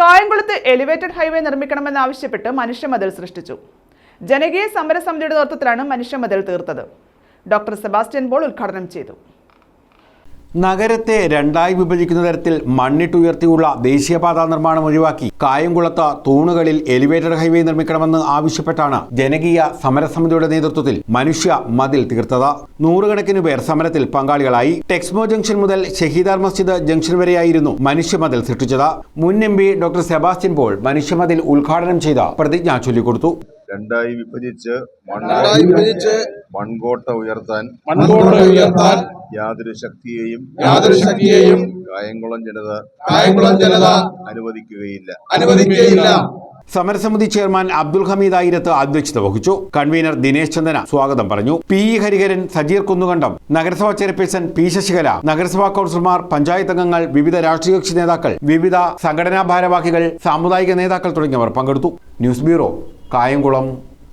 കായംകുളത്ത് elevated highway നിർമ്മിക്കണമെന്നാവശ്യപ്പെട്ട് മനുഷ്യമതിൽ സൃഷ്ടിച്ചു. ജനകീയ സമരസമിതിയുടെ നേതൃത്വത്തിലാണ് മനുഷ്യമതിൽ തീർത്തത്. ഡോക്ടർ സെബാസ്റ്റ്യൻ പോൾ ഉദ്ഘാടനം ചെയ്തു. നഗരത്തെ രണ്ടായി വിഭജിക്കുന്ന തരത്തിൽ മണ്ണിട്ടുയർത്തിയുള്ള ദേശീയപാതാ നിർമ്മാണം ഒഴിവാക്കി കായംകുളത്ത് തൂണുകളിൽ എലിവേറ്റഡ് ഹൈവേ നിർമ്മിക്കണമെന്ന് ആവശ്യപ്പെട്ടാണ് ജനകീയ സമരസമിതിയുടെ നേതൃത്വത്തിൽ മനുഷ്യ മതിൽ തീർത്തത്. നൂറുകണക്കിന് പേർ സമരത്തിൽ പങ്കാളികളായി. ടെക്സ്മോ ജംഗ്ഷൻ മുതൽ ഷഹീദാർ മസ്ജിദ് ജംഗ്ഷൻ വരെയായിരുന്നു മനുഷ്യമതിൽ സൃഷ്ടിച്ചത്. മുൻ M P doctor Sebastian Paul മനുഷ്യമതിൽ ഉദ്ഘാടനം ചെയ്ത പ്രതിജ്ഞ ചൊല്ലിക്കൊടുത്തു. രണ്ടായി വിഭജിച്ച് ഉയർത്താൻ മൺകോട്ട ഉയർത്താൻ യാതൊരു ശക്തിയെയും യാതൊരു ശക്തിയെയും കായംകുളം ജനത കായംകുളം ജനത അനുവദിക്കുകയില്ല. അനുവദിക്കുകയില്ല. സമരസമിതി ചെയർമാൻ അബ്ദുൽ ഹമീദ് ആയിരത്ത് അധ്യക്ഷത വഹിച്ചു. കൺവീനർ ദിനേശ് ചന്ദന സ്വാഗതം പറഞ്ഞു. പി ഇ ഹരിഹരൻ സജീർ കുന്നുകണ്ടം നഗരസഭാ ചെയർപേഴ്സൺ പി ശശികല നഗരസഭാ കൗൺസിലർമാർ പഞ്ചായത്ത് അംഗങ്ങൾ വിവിധ രാഷ്ട്രീയ കക്ഷി നേതാക്കൾ വിവിധ സംഘടനാ ഭാരവാഹികൾ സാമുദായിക നേതാക്കൾ തുടങ്ങിയവർ പങ്കെടുത്തു. News bureau Kayamkulam.